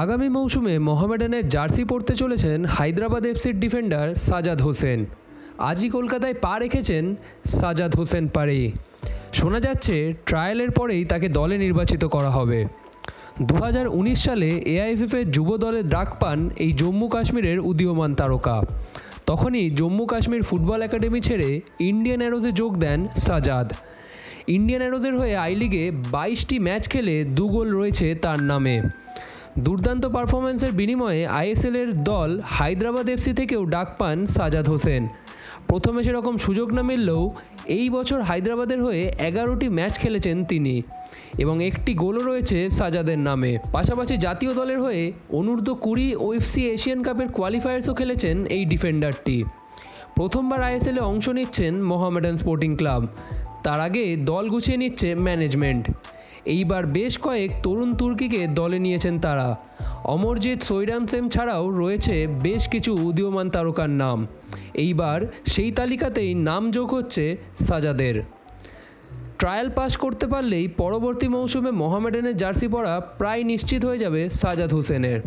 আগামী মৌসুমে মোহামেডানের জার্সি পরতে চলেছেন হায়দ্রাবাদ এফসির ডিফেন্ডার সাজাদ হোসেন। আজই কলকাতায় পা রেখেছেন সাজাদ হোসেন পারে। শোনা যাচ্ছে, ট্রায়ালের পরেই তাকে দলে নির্বাচিত করা হবে। দু হাজার উনিশ সালে এআইএফএফের যুব দলের ডাক পান এই জম্মু কাশ্মীরের উদীয়মান তারকা। তখনই জম্মু কাশ্মীর ফুটবল একাডেমি ছেড়ে ইন্ডিয়ান অ্যারোজে যোগ দেন সাজাদ। ইন্ডিয়ান অ্যারোজের হয়ে আই লিগে বাইশটি ম্যাচ খেলে দু গোল রয়েছে তার নামে। দুর্দান্ত পারফরম্যান্সের বিনিময়ে আইএসএলের দল হায়দ্রাবাদ এফসি থেকেও ডাক পান সাজাদ হোসেন। প্রথমে সেরকম সুযোগ না মিললেও এই বছর হায়দ্রাবাদের হয়ে এগারোটি ম্যাচ খেলেছেন তিনি এবং একটি গোলও রয়েছে সাজাদের নামে। পাশাপাশি জাতীয় দলের হয়ে অনূর্ধ্ব কুড়ি ওএফসি এশিয়ান কাপের কোয়ালিফায়ার্সও খেলেছেন এই ডিফেন্ডারটি। প্রথমবার আইএসএলে অংশ নিচ্ছেন মোহামেডান স্পোর্টিং ক্লাব। তার আগে দল গুছিয়ে নিচ্ছে ম্যানেজমেন্ট। এইবার বেশ কয়েক তরুণ তুর্কিকে দলে নিয়েছেন তারা। অমরজিৎ সৈরাম সেম ছাড়াও রয়েছে বেশ কিছু উদীয়মান তারকার নাম। এইবার সেই তালিকাতেই নাম যোগ হচ্ছে সাজাদের। ট্রায়াল পাস করতে পারলেই পরবর্তী মৌসুমে মোহামেডানের জার্সি পরা প্রায় নিশ্চিত হয়ে যাবে সাজাদ হোসেনের।